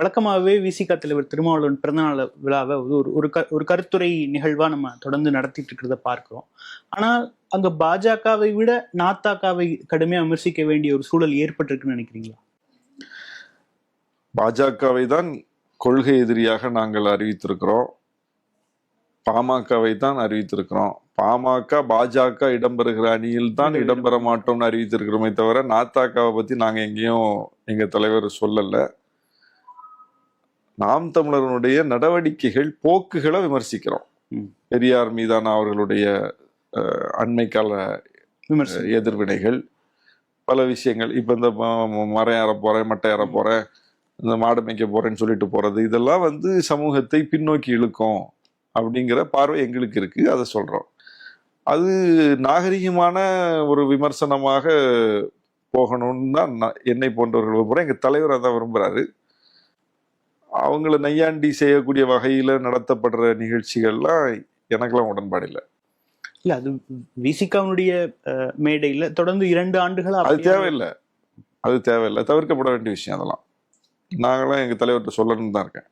வழக்கமாகவே விசிக தலைவர் திருமாவளவன் பிறந்தநாள் விழாவை ஒரு ஒரு க ஒரு கருத்துரை நிகழ்வா நம்ம தொடர்ந்து நடத்திட்டு இருக்கிறத பார்க்கிறோம். ஆனால் அங்க பாஜகவை விட நாத்தாக்காவை கடுமையா விமர்சிக்க வேண்டிய ஒரு சூழல் ஏற்பட்டிருக்குன்னு நினைக்கிறீங்களா? பாஜகவை தான் கொள்கை எதிரியாக நாங்கள் அறிவித்திருக்கிறோம். பாமகவை தான் அறிவித்திருக்கிறோம். பாமக பாஜக இடம்பெறுகிற அணியில் தான் இடம்பெற மாட்டோம்னு அறிவித்திருக்கிறோமே தவிர நாத்தாக்காவை பத்தி நாங்க எங்கேயும் எங்க தலைவர் சொல்லல. நாம் தமிழர்களுடைய நடவடிக்கைகள் போக்குகளை விமர்சிக்கிறோம். பெரியார் மீதான அவர்களுடைய அண்மை கால எதிர்வினைகள் பல விஷயங்கள். இப்போ இந்த மரம் ஏற போறேன் மட்டை ஏற போறேன் இந்த மாடு மேய்க்க போறேன்னு சொல்லிட்டு போறது இதெல்லாம் வந்து சமூகத்தை பின்னோக்கி இழுக்கும் அப்படிங்கிற பார்வை எங்களுக்கு இருக்கு அதை சொல்றோம். அது நாகரிகமான ஒரு விமர்சனமாக போகணும்னு தான் என்னை போன்றவர்கள் விரும்புகிறேன் எங்க தலைவர் அதான் விரும்புறாரு. அவங்கள நையாண்டி செய்யக்கூடிய வகையில நடத்தப்படுற நிகழ்ச்சிகள்லாம் எனக்கெல்லாம் உடன்பாடு இல்லை இல்ல அது விசிகாவுடைய மேடையில தொடர்ந்து இரண்டு ஆண்டுகளா அது தேவையில்லை. அது தேவையில்லை. தவிர்க்கப்பட வேண்டிய விஷயம் அதெல்லாம். நாங்களாம் எங்க தலைவர்கிட்ட சொல்லணும்னு தான் இருக்கேன்.